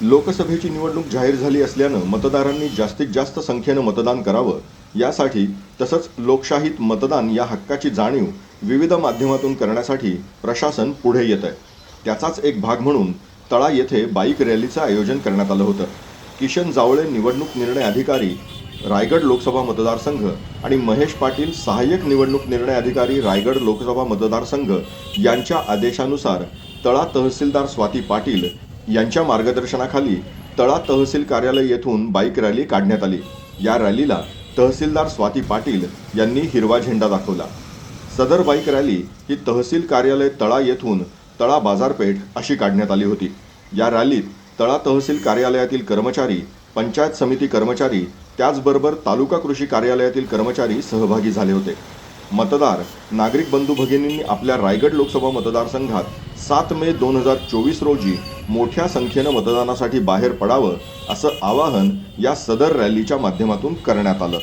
लोकसभेची निवडणूक जाहीर झाली असल्यानं मतदारांनी जास्तीत जास्त संख्येनं मतदान करावं यासाठी तसंच लोकशाहीत मतदान या हक्काची जाणीव विविध माध्यमातून करण्यासाठी प्रशासन पुढे येत आहे त्याचाच एक भाग म्हणून तळा येथे बाईक रॅलीचं आयोजन करण्यात आलं होतं. किशन जावळे निवडणूक निर्णय अधिकारी रायगड लोकसभा मतदारसंघ आणि महेश पाटील सहाय्यक निवडणूक निर्णय अधिकारी रायगड लोकसभा मतदारसंघ यांच्या आदेशानुसार तळा तहसीलदार स्वाती पाटील यांच्या मार्गदर्शनाखाली तळा तहसील कार्यालय येथून बाईक रॅली काढण्यात आली. या रॅलीला तहसीलदार स्वाती पाटील यांनी हिरवा झेंडा दाखवला. सदर बाईक रॅली ही तहसील कार्यालय तळा येथून तळा बाजारपेठ अशी काढण्यात आली होती. या रॅलीत तळा तहसील कार्यालयातील कर्मचारी पंचायत समिती कर्मचारी त्याचबरोबर तालुका कृषी कार्यालयातील कर्मचारी सहभागी झाले होते. मतदार नागरिक बंधू भगिनींनी आपल्या रायगड लोकसभा मतदारसंघात सात मे दोन हजार चोवीस रोजी मोठ्या संख्येनं मतदानासाठी बाहेर पडावं असं आवाहन या सदर रॅलीच्या माध्यमातून करण्यात आलं.